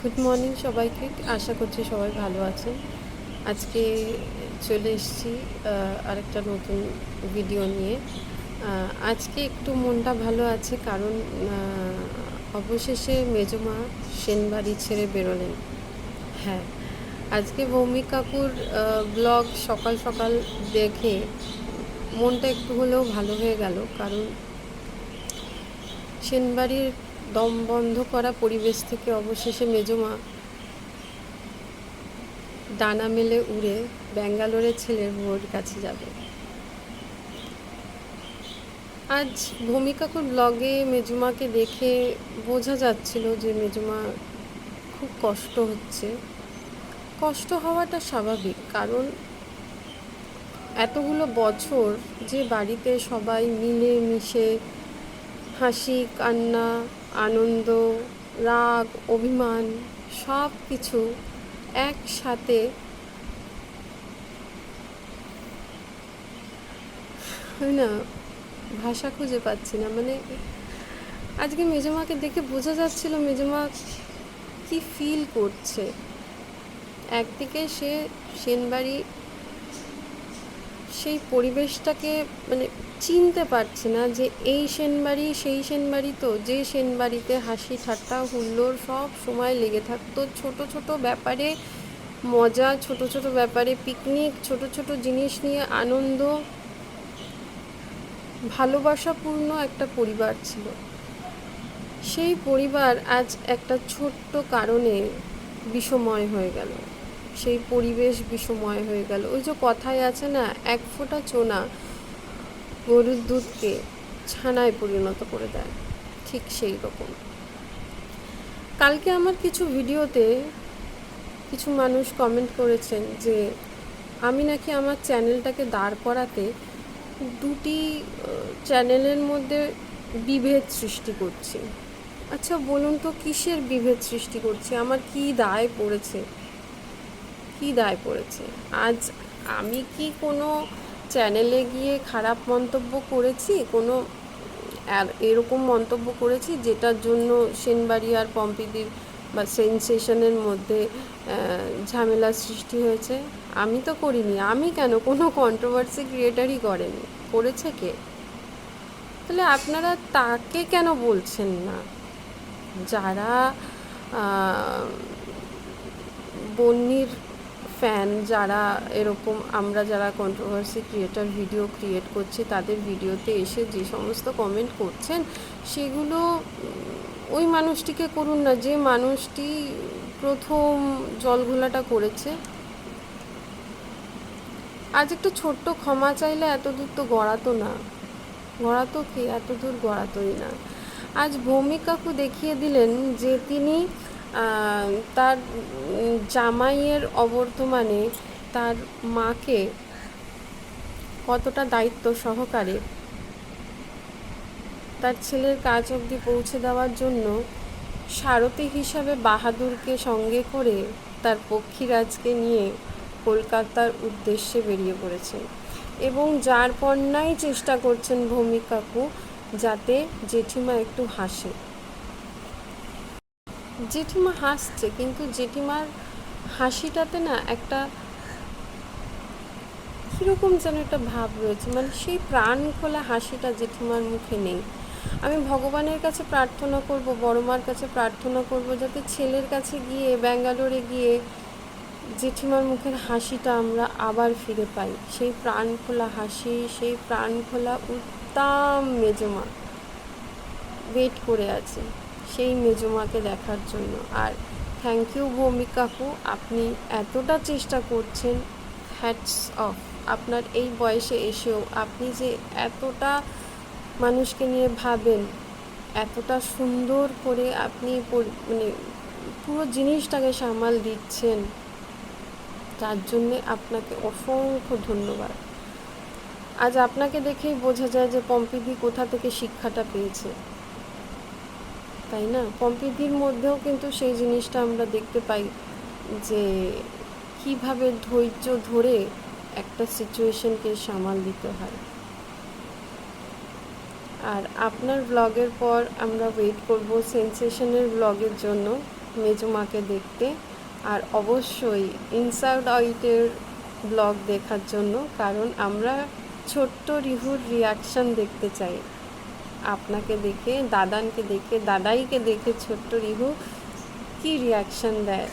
Good morning সবাইকে। আশা করছি সবাই ভালো আছেন। আজকে চলে এসেছি আরেকটা নতুন ভিডিও নিয়ে। আজকে একটু মনটা ভালো আছে কারণ অবশেষে মেজমা সেনবাড়ি ছেড়ে বেরোলেন। হ্যাঁ আজকে ভৌমিক কাকুর ব্লগ সকাল সকাল দেখে মনটা একটু হলেও ভালো হয়ে গেল। কারণ সেনবাড়ির দম বন্ধ করা পরিবেশ থেকে অবশেষে মেজমা ডানা মেলে উড়ে ব্যাঙ্গালোরের ছেলের বউর কাছে যাবে। আজ ভূমিকাকুর ব্লগে মেজুমাকে দেখে বোঝা যাচ্ছিল যে মেজুমা খুব কষ্ট হচ্ছে। কষ্ট হওয়াটা স্বাভাবিক, কারণ এতগুলো বছর যে বাড়িতে সবাই মিলে মিশে হাসি, কান্না আনন্দ, রাগ, অভিমান সব কিছু একসাথে না? ভাষা খুঁজে পাচ্ছি না। মানে আজকে মেজমাকে দেখে বোঝা যাচ্ছিল মেজমা কি ফিল করছে। একদিকে সে সেনবাড়ি সেই পরিবেশটাকে মানে চিনতে পারছে না যে এই সেনবাড়ি, সেই সেনবাড়ি তো, যে সেনবাড়িতে হাসি, ঠাট্টা, হুল্লোড় সব সময় লেগে থাকতো। ছোট ছোট ব্যাপারে মজা, ছোট ছোট ব্যাপারে পিকনিক ছোট ছোট জিনিস নিয়ে আনন্দ। ভালোবাসাপূর্ণ একটা পরিবার ছিল। সেই পরিবার আজ একটা ছোট্ট কারণে বিষময় হয়ে গেল। সেই পরিবেশ বিষময় হয়ে গেল। ওই যে কথায় আছে না, এক ফোঁটা চোনা। গরুর দুধকে ছানায় পরিণত করে দেয়। ঠিক সেই রকম। কালকে আমার কিছু ভিডিওতে কিছু মানুষ কমেন্ট করেছেন যে, আমি নাকি আমার চ্যানেলটাকে দাঁড় করাতে দুটি চ্যানেলের মধ্যে বিভেদ সৃষ্টি করছি। আচ্ছা বলুন তো কিসের বিভেদ সৃষ্টি করছি? আমার কি দায় পড়েছে? কি দায় পড়েছে? আজ আমি কি কোনো চ্যানেলে গিয়ে খারাপ মন্তব্য করেছি কোনো এরকম মন্তব্য করেছি যেটার জন্য সেনবাড়ি আর পম্পিদির বা সেন্সেশনের মধ্যে আহ, ঝামেলার সৃষ্টি হয়েছে। আমি তো করিনি। আমি কেন? কোনো কন্ট্রোভার্সি ক্রিয়েটারই করেনি। করেছে কে? তাহলে আপনারা তাকে কেন বলছেন না? যারা বন্যির ফ্যান যারা এরকম, আমরা যারা কন্ট্রোভার্সি ক্রিয়েটার ভিডিও ক্রিয়েট করছি, তাদের ভিডিওতে এসে যে সমস্ত কমেন্ট করছেন, সেগুলো ওই মানুষটিকে করুন না, যে মানুষটি প্রথম জলঘোলাটা করেছে। আজ একটু ছোট্ট ক্ষমা চাইলে এত দূর তো গড়াতো না। গড়াতো কি? এত দূর গড়াতোই না। আজ ভৌমিক কাকু দেখিয়ে দিলেন যে তিনি তার জামাইয়ের অবর্তমানে তার মাকে কতটা দায়িত্ব সহকারে তার ছেলের কাজ অবধি পৌঁছে দেওয়ার জন্য সারথি হিসাবে বাহাদুরকে সঙ্গে করে তার পক্ষীরাজকে নিয়ে কলকাতার উদ্দেশ্যে বেরিয়ে পড়েছেন এবং যার পণ্যায় চেষ্টা করছেন ভৌমিক কাকু, যাতে জেঠিমা একটু হাসে। জেঠিমা হাসছে, কিন্তু জেঠিমার হাসিটাতে না একটা কীরকম যেন একটা ভাব রয়েছে। মানে সেই প্রাণ খোলা হাসিটা জেঠিমার মুখে নেই। আমি ভগবানের কাছে প্রার্থনা করব বড় মার কাছে প্রার্থনা করব, যাতে ছেলের কাছে গিয়ে, ব্যাঙ্গালোরে গিয়ে জেঠিমার মুখের হাসিটা আমরা আবার ফিরে পাই। সেই প্রাণ খোলা হাসি, সেই প্রাণ খোলা উত্তম মেজমা ওয়েট করে আছে। সেই মেজমাকে দেখার জন্য। আর থ্যাংক ইউ ভৌমিক কাকু, আপনি এতটা চেষ্টা করছেন হ্যাটস অফ আপনার এই বয়সে এসেও আপনি যে এতটা মানুষকে নিয়ে ভাবেন, এতটা সুন্দর করে আপনি মানে পুরো জিনিসটাকে সামাল দিচ্ছেন, তার জন্যে আপনাকে অসংখ্য ধন্যবাদ। আজ আপনাকে দেখেই বোঝা যায় যে পম্পিদি কোথা থেকে শিক্ষাটা পেয়েছে। তাই না? পম্পিদির মধ্যেও কিন্তু সেই জিনিসটা আমরা দেখতে পাই যে কীভাবে ধৈর্য ধরে একটা সিচুয়েশনকে সামাল দিতে হয়। আর আপনার ব্লগের পর আমরা ওয়েট করব সেন্সেশনের ব্লগের জন্য মেজমাকে দেখতে। আর অবশ্যই ইনসাইড আউটের ব্লগ দেখার জন্য, কারণ আমরা ছোট্ট রিহুর রিয়াকশন দেখতে চাই। আপনাকে দেখে দাদানকে দেখে দাদাইকে দেখে ছোট্ট রিহু কি রিয়াকশন দেয়